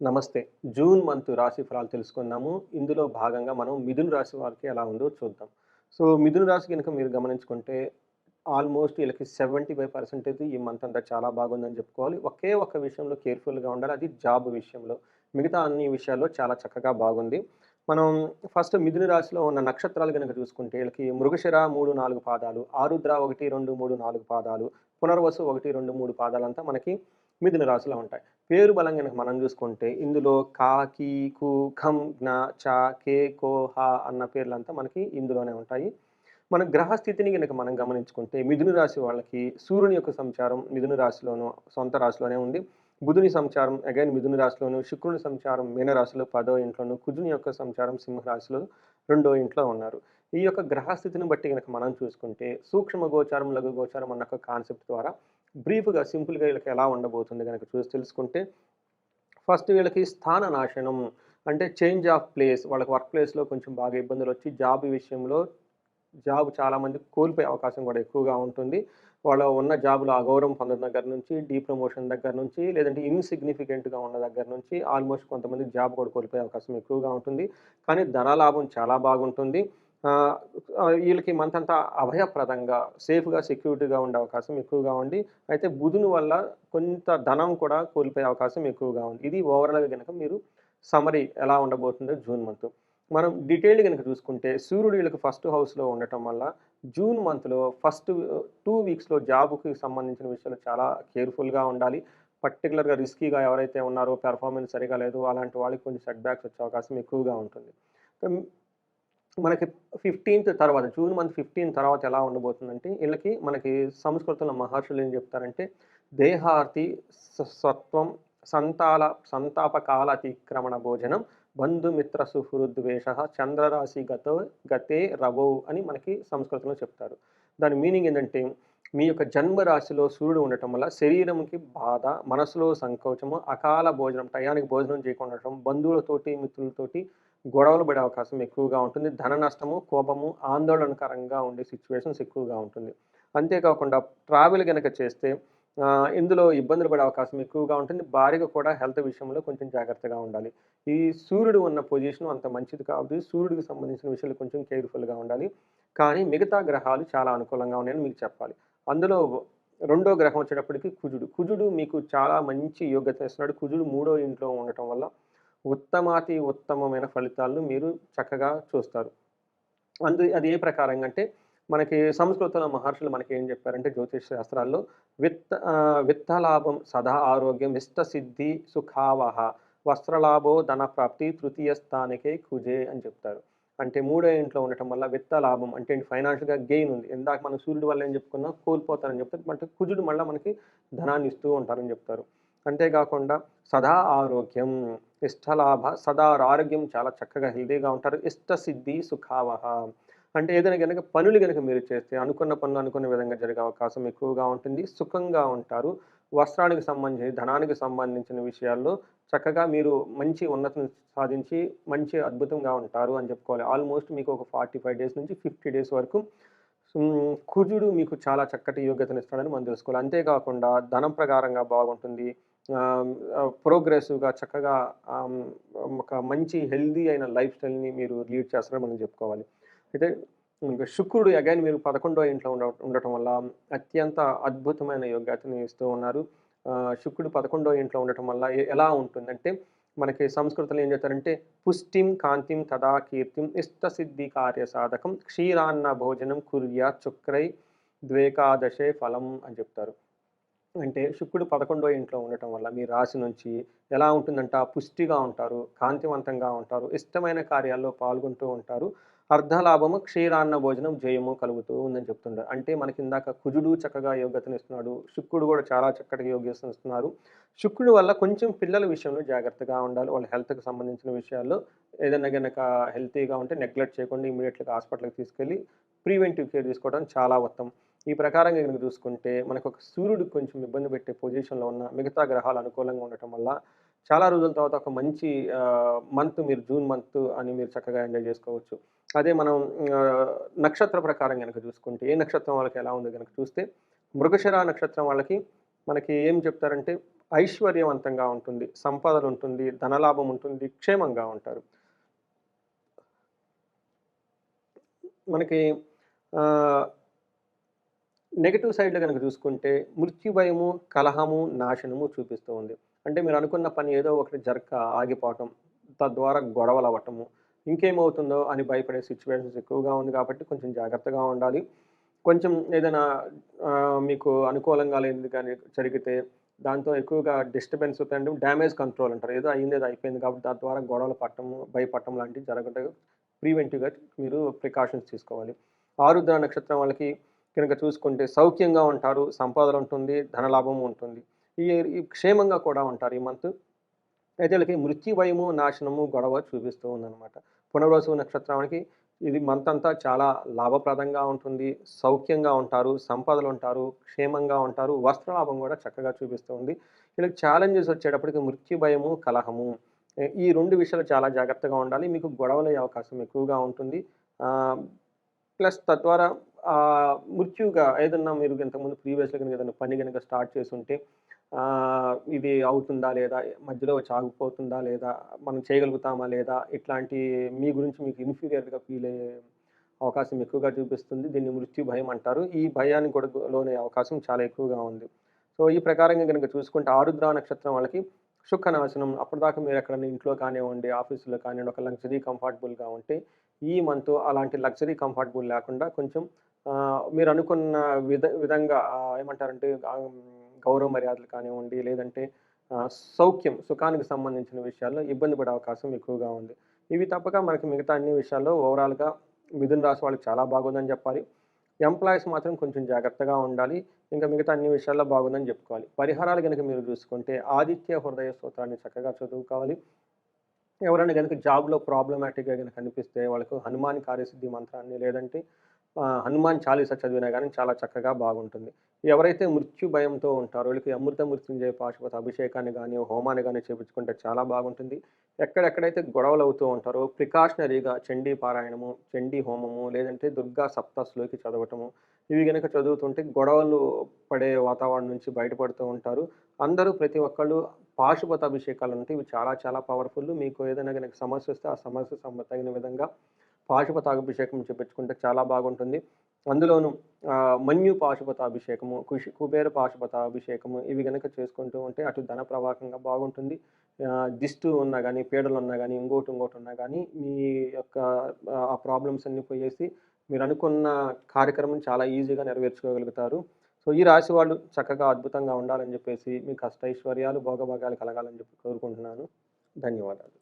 నమస్తే. June month రాశి ఫలాలు తెలుసుకుందాము. ఇందులో భాగంగా మనం మిథున రాశి వారికి ఎలా ఉందో చూద్దాం. సో మిథున రాశి కనుక మీరు గమనించుకుంటే ఆల్మోస్ట్ వీళ్ళకి సెవెంటీ ఫైవ్ పర్సెంటేజ్ ఈ మంత్ అంతా చాలా బాగుందని చెప్పుకోవాలి. ఒకే ఒక్క విషయంలో కేర్ఫుల్గా ఉండాలి. అది జాబ్ విషయంలో. మిగతా అన్ని విషయాల్లో చాలా చక్కగా బాగుంది. మనం ఫస్ట్ మిథున రాశిలో ఉన్న నక్షత్రాలు కనుక చూసుకుంటే వీళ్ళకి మృగశిర మూడు నాలుగు పాదాలు ఆరుద్ర ఒకటి రెండు మూడు నాలుగు పాదాలు పునర్వసు ఒకటి రెండు మూడు పాదాలంతా మనకి మిథున రాశిలో ఉంటాయి. పేరు బలం కనుక మనం చూసుకుంటే ఇందులో కా కీ కు ఖం జ్ఞ చ కే కో హ అన్న పేర్లంతా మనకి ఇందులోనే ఉంటాయి. మన గ్రహస్థితిని కనుక మనం గమనించుకుంటే మిథున రాశి వాళ్ళకి సూర్యుని యొక్క సంచారం మిథున రాశిలోనూ సొంత రాశిలోనే ఉంది. బుధుని సంచారం అగైన్ మిథున రాశిలోను శుక్రుని సంచారం మీనరాశిలో పదో ఇంట్లోను కుజుని యొక్క సంచారం సింహరాశిలో రెండో ఇంట్లో ఉన్నారు. ఈ యొక్క గ్రహస్థితిని బట్టి కనుక మనం చూసుకుంటే సూక్ష్మ గోచారం లఘు గోచారం అన్న ఒక కాన్సెప్ట్ ద్వారా బ్రీఫ్గా సింపుల్గా వీళ్ళకి ఎలా ఉండబోతుంది కనుక చూసి తెలుసుకుంటే ఫస్ట్ వీళ్ళకి స్థాన నాశనం అంటే చేంజ్ ఆఫ్ ప్లేస్ వాళ్ళకి వర్క్ ప్లేస్లో కొంచెం బాగా ఇబ్బందులు వచ్చి జాబ్ విషయంలో జాబ్ చాలామంది కోల్పోయే అవకాశం కూడా ఎక్కువగా ఉంటుంది. వాళ్ళ ఉన్న జాబ్లో అగౌరవం పొందడం దగ్గర నుంచి డీ ప్రమోషన్ దగ్గర నుంచి లేదంటే ఇన్సిగ్నిఫికెంట్గా ఉన్న దగ్గర నుంచి ఆల్మోస్ట్ కొంతమంది జాబ్ కూడా కోల్పోయే అవకాశం ఎక్కువగా ఉంటుంది. కానీ ధనలాభం చాలా బాగుంటుంది. వీళ్ళకి మంత్ అంతా అభయప్రదంగా సేఫ్గా సెక్యూరిటీగా ఉండే అవకాశం ఎక్కువగా ఉంది అయితే బుధుని వల్ల కొంత ధనం కూడా కోల్పోయే అవకాశం ఎక్కువగా ఉంది. ఇది ఓవరాల్గా కనుక మీరు సమరీ ఎలా ఉండబోతుందో జూన్ మంత్ మనం డీటెయిల్డ్ కనుక చూసుకుంటే సూర్యుడు వీళ్ళకి ఫస్ట్ హౌస్లో ఉండటం వల్ల జూన్ మంత్లో ఫస్ట్ టూ వీక్స్లో జాబ్కి సంబంధించిన విషయాలు చాలా కేర్ఫుల్గా ఉండాలి. పర్టికులర్గా రిస్కీగా ఎవరైతే ఉన్నారో పెర్ఫార్మెన్స్ సరిగా లేదు అలాంటి వాళ్ళకి కొంచెం సెట్ బ్యాక్స్ వచ్చే అవకాశం ఎక్కువగా ఉంటుంది. మనకి ఫిఫ్టీన్త్ తర్వాత జూన్ మంత్ ఫిఫ్టీన్ తర్వాత ఎలా ఉండబోతుందంటే వీళ్ళకి మనకి సంస్కృతంలో మహర్షులు ఏం చెప్తారంటే దేహార్తి సత్వం సంతాల సంతాపకాల అతిక్రమణ భోజనం బంధుమిత్ర సుహృద్వేష చంద్రరాశి గతో గతే రవో అని మనకి సంస్కృతంలో చెప్తారు. దాని మీనింగ్ ఏంటంటే మీ యొక్క జన్మ రాశిలో సూర్యుడు ఉండటం వల్ల శరీరంకి బాధ మనసులో సంకోచము అకాల భోజనం టయానికి భోజనం చేయకుండా ఉండటం బంధువులతోటి మిత్రులతోటి గొడవలు పడే అవకాశం ఎక్కువగా ఉంటుంది. ధన నష్టము కోపము ఆందోళనకరంగా ఉండే సిచ్యువేషన్స్ ఎక్కువగా ఉంటుంది. అంతేకాకుండా ట్రావెల్ కనుక చేస్తే ఇందులో ఇబ్బందులు పడే అవకాశం ఎక్కువగా ఉంటుంది. భార్యకు కూడా హెల్త్ విషయంలో కొంచెం జాగ్రత్తగా ఉండాలి. ఈ సూర్యుడు ఉన్న పొజిషన్ అంత మంచిది కాదు. సూర్యుడికి సంబంధించిన విషయాలు కొంచెం కేర్ఫుల్గా ఉండాలి. కానీ మిగతా గ్రహాలు చాలా అనుకూలంగా ఉన్నాయని మీకు చెప్పాలి. అందులో రెండో గ్రహం వచ్చేటప్పటికి కుజుడు. కుజుడు మీకు చాలా మంచి యోగ్యత ఇస్తున్నాడు. కుజుడు మూడో ఇంట్లో ఉండటం వల్ల ఉత్తమాతి ఉత్తమమైన ఫలితాలను మీరు చక్కగా చూస్తారు. అందు అది ఏ ప్రకారంగా అంటే మనకి సంస్కృతంలో మహర్షులు మనకి ఏం చెప్పారంటే జ్యోతిష్ శాస్త్రాల్లో విత్త విత్తలాభం సదా ఆరోగ్యం విత్త సిద్ధి సుఖావహ వస్త్రలాభో ధన ప్రాప్తి తృతీయ స్థానికే కుజే అని చెప్తారు. అంటే మూడో ఇంట్లో ఉండటం వల్ల విత్త లాభం అంటే ఫైనాన్షియల్గా గెయిన్ ఉంది. ఇందాక మనం సూర్యుడు వల్ల ఏం చెప్పుకున్నా? కోల్పోతారని చెప్తారు. అంటే కుజుడు మళ్ళీ మనకి ధనాన్ని ఇస్తూ ఉంటారని చెప్తారు. అంతేకాకుండా సదా ఆరోగ్యం ఇష్టలాభ సదా ఆరోగ్యం చాలా చక్కగా హెల్దీగా ఉంటారు. ఇష్ట సిద్ధి సుఖావహ. అంటే ఏదైనా కనుక పనులు కనుక మీరు చేస్తే అనుకున్న పనులు అనుకున్న విధంగా జరిగే అవకాశం ఎక్కువగా ఉంటుంది. సుఖంగా ఉంటారు. వస్త్రానికి సంబంధించి ధనానికి సంబంధించిన విషయాల్లో చక్కగా మీరు మంచి ఉన్నతిని సాధించి మంచి అద్భుతంగా ఉంటారు అని చెప్పుకోవాలి. ఆల్మోస్ట్ మీకు ఒక ఫార్టీ ఫైవ్ డేస్ నుంచి ఫిఫ్టీ డేస్ వరకు కుజుడు మీకు చాలా చక్కటి యోగ్యతను ఇస్తాడని మనం తెలుసుకోవాలి. అంతేకాకుండా ధనం ప్రకారంగా బాగుంటుంది. ప్రోగ్రెసివ్గా చక్కగా ఒక మంచి హెల్దీ అయిన లైఫ్ స్టైల్ని మీరు లీడ్ చేస్తారని మనం చెప్పుకోవాలి. అయితే శుక్రుడు అగైన్ మీరు పదకొండో ఇంట్లో ఉండ ఉండటం వల్ల అత్యంత అద్భుతమైన యోగ్యతని ఇస్తూ ఉన్నారు. శుక్రుడు పదకొండో ఇంట్లో ఉండటం వల్ల ఎలా ఉంటుందంటే మనకి సంస్కృతంలో ఏం చెప్తారంటే పుష్టిం కాంతిం తదా కీర్తిం ఇష్టసిద్ధి కార్య సాధకం క్షీరాన్న భోజనం కుర్యా చుక్రై ద్వేకాదశే ఫలం అని చెప్తారు. అంటే శుక్రుడు పదకొండో ఇంట్లో ఉండటం వల్ల మీ రాశి నుంచి ఎలా ఉంటుందంట? పుష్టిగా ఉంటారు కాంతివంతంగా ఉంటారు ఇష్టమైన కార్యాల్లో పాల్గొంటూ ఉంటారు. అర్ధలాభము క్షీరాన్న భోజనం జయము కలుగుతూ ఉందని చెప్తుంటారు అంటే మనకి ఇందాక కుజుడు చక్కగా యోగ్యతను ఇస్తున్నాడు శుక్రుడు కూడా చాలా చక్కటి యోగ్యతను ఇస్తున్నారు. శుక్రుడు వల్ల కొంచెం పిల్లల విషయంలో జాగ్రత్తగా ఉండాలి వాళ్ళ హెల్త్కి సంబంధించిన విషయాల్లో ఏదైనా కనుక హెల్తీగా ఉంటే నెగ్లెక్ట్ చేయకుండా ఇమీడియట్గా హాస్పిటల్కి తీసుకెళ్ళి ప్రివెంటివ్ కేర్ తీసుకోవడం చాలా ఉత్తమం. ఈ ప్రకారంగా కనుక చూసుకుంటే మనకు ఒక సూర్యుడు కొంచెం ఇబ్బంది పెట్టే పొజిషన్లో ఉన్న మిగతా గ్రహాలు అనుకూలంగా ఉండటం వల్ల చాలా రోజుల తర్వాత ఒక మంచి మంత్ మీరు జూన్ మంత్ అని మీరు చక్కగా ఎంజాయ్ చేసుకోవచ్చు. అదే మనం నక్షత్ర ప్రకారం కనుక చూసుకుంటే ఏ నక్షత్రం వాళ్ళకి ఎలా ఉంది కనుక చూస్తే మృగశిర నక్షత్రం వాళ్ళకి మనకి ఏం చెప్తారంటే ఐశ్వర్యవంతంగా ఉంటుంది సంపదలు ఉంటుంది ధనలాభం ఉంటుంది క్షేమంగా ఉంటారు. మనకి నెగటివ్ సైడ్లో కనుక చూసుకుంటే మృత్యు భయము కలహము నాశనము చూపిస్తూ ఉంది. అంటే మీరు అనుకున్న పని ఏదో ఒకటి జరగక ఆగిపోవటం తద్వారా గొడవలు అవ్వటము ఇంకేమవుతుందో అని భయపడే సిచ్యువేషన్స్ ఎక్కువగా ఉంది కాబట్టి కొంచెం జాగ్రత్తగా ఉండాలి. కొంచెం ఏదైనా మీకు అనుకూలంగా లేనిది కానీ జరిగితే దాంతో ఎక్కువగా డిస్టర్బెన్స్ అవుతాయండి డ్యామేజ్ కంట్రోల్ అంటారు. ఏదో అయింది ఏదో అయిపోయింది కాబట్టి దాని ద్వారా గొడవలు పట్టము భయపడటం లాంటివి జరగకుండా ప్రివెంటివ్గా మీరు ప్రికాషన్స్ తీసుకోవాలి. ఆరుద్ర నక్షత్రం వాళ్ళకి కనుక చూసుకుంటే సౌఖ్యంగా ఉంటారు సంపాదన ఉంటుంది ధనలాభం ఉంటుంది. ఈ క్షేమంగా కూడా ఉంటారు ఈ మంత్. అయితే వీళ్ళకి మృత్యు భయము నాశనము గొడవ చూపిస్తూ ఉందన్నమాట. పునర్వసు నక్షత్రానికి ఇది మంత్ అంతా చాలా లాభప్రదంగా ఉంటుంది. సౌఖ్యంగా ఉంటారు సంపదలు ఉంటారు క్షేమంగా ఉంటారు వస్త్రలాభం కూడా చక్కగా చూపిస్తూ ఉంది. వీళ్ళకి ఛాలెంజెస్ వచ్చేటప్పటికి మృత్యు భయము కలహము ఈ రెండు విషయాలు చాలా జాగ్రత్తగా ఉండాలి. మీకు గొడవలు అవకాశం ఎక్కువగా ఉంటుంది. ప్లస్ తద్వారా మృత్యుగా ఏదన్నా మీరు ఇంతకుముందు ప్రీవియస్లో కనుక ఏదైనా పని కనుక స్టార్ట్ చేసి ఉంటే ఇది అవుతుందా లేదా? మధ్యలో వచ్చి ఆగిపోతుందా లేదా? మనం చేయగలుగుతామా లేదా? ఇట్లాంటి మీ గురించి మీకు ఇన్ఫీరియర్గా ఫీల్ అయ్యే అవకాశం ఎక్కువగా చూపిస్తుంది. దీన్ని మృత్యు భయం అంటారు. ఈ భయానికి కూడా లోనే అవకాశం చాలా ఎక్కువగా ఉంది. సో ఈ ప్రకారంగా కనుక చూసుకుంటే ఆరుద్ర నక్షత్రం వాళ్ళకి సుఖ నాశనం అప్పటిదాకా మీరు ఎక్కడైనా ఇంట్లో కానివ్వండి ఆఫీసులో కానివ్వండి ఒక లగ్జరీ కంఫర్టబుల్గా ఉంటే ఈ మంత్ అలాంటి లగ్జరీ కంఫర్టబుల్ లేకుండా కొంచెం మీరు అనుకున్న విధ విధంగా ఏమంటారంటే గౌరవ మర్యాదలు కానివ్వండి లేదంటే సౌఖ్యం సుఖానికి సంబంధించిన విషయాల్లో ఇబ్బంది పడే అవకాశం ఎక్కువగా ఉంది. ఇవి తప్పక మనకి మిగతా అన్ని విషయాల్లో ఓవరాల్గా మిథున రాశి వాళ్ళకి చాలా బాగుందని చెప్పాలి. ఎంప్లాయీస్ మాత్రం కొంచెం జాగ్రత్తగా ఉండాలి. ఇంకా మిగతా అన్ని విషయాల్లో బాగుందని చెప్పుకోవాలి. పరిహారాలు కనుక మీరు చూసుకుంటే ఆదిత్య హృదయ స్తోత్రాన్ని చక్కగా చదువుకోవాలి. ఎవరైనా కనుక జాబ్లో ప్రాబ్లమాటిక్గా కనుక కనిపిస్తే వాళ్ళకు హనుమాన్ కార్యసిద్ధి మంత్రాన్ని లేదంటే హనుమాన్ చాలీస చదివినా కానీ చాలా చక్కగా బాగుంటుంది. ఎవరైతే మృత్యు భయంతో ఉంటారో వీళ్ళకి అమృత మృత్యుంజయ పాశుపత అభిషేకాన్ని కానీ హోమాన్ని కానీ చేపించుకుంటే చాలా బాగుంటుంది. ఎక్కడెక్కడైతే గొడవలు అవుతూ ఉంటారో ప్రికాషనరీగా చండీ పారాయణము చండీ హోమము లేదంటే దుర్గా సప్తస్లోకి చదవటము ఇవి కనుక చదువుతుంటే గొడవలు పడే వాతావరణం నుంచి బయటపడుతూ ఉంటారు. అందరూ ప్రతి ఒక్కళ్ళు పాశుపత అభిషేకాలు అంటే ఇవి చాలా చాలా పవర్ఫుల్ మీకు ఏదైనా కనుక సమస్య వస్తే ఆ సమస్య తగిన విధంగా పాశుపతాభిషేకం చేపించుకుంటే చాలా బాగుంటుంది. అందులోనూ మన్యు పాశుపత అభిషేకము కుషి కుబేర పాశుపత అభిషేకము ఇవి కనుక చేసుకుంటూ ఉంటే అటు ధన ప్రవాహంగా బాగుంటుంది. దిష్టు ఉన్నా కానీ పీడలు ఉన్నా కానీ ఇంకోటి ఇంకోటి ఉన్నా కానీ మీ యొక్క ఆ, ప్రాబ్లమ్స్ అన్ని పోయేసి మీరు అనుకున్న కార్యక్రమం చాలా ఈజీగా నెరవేర్చుకోగలుగుతారు. సో ఈ రాశి వాళ్ళు చక్కగా అద్భుతంగా ఉండాలని చెప్పేసి మీ కష్టైశ్వర్యాలు భోగభాగాలు కలగాలని చెప్పి కోరుకుంటున్నాను. ధన్యవాదాలు.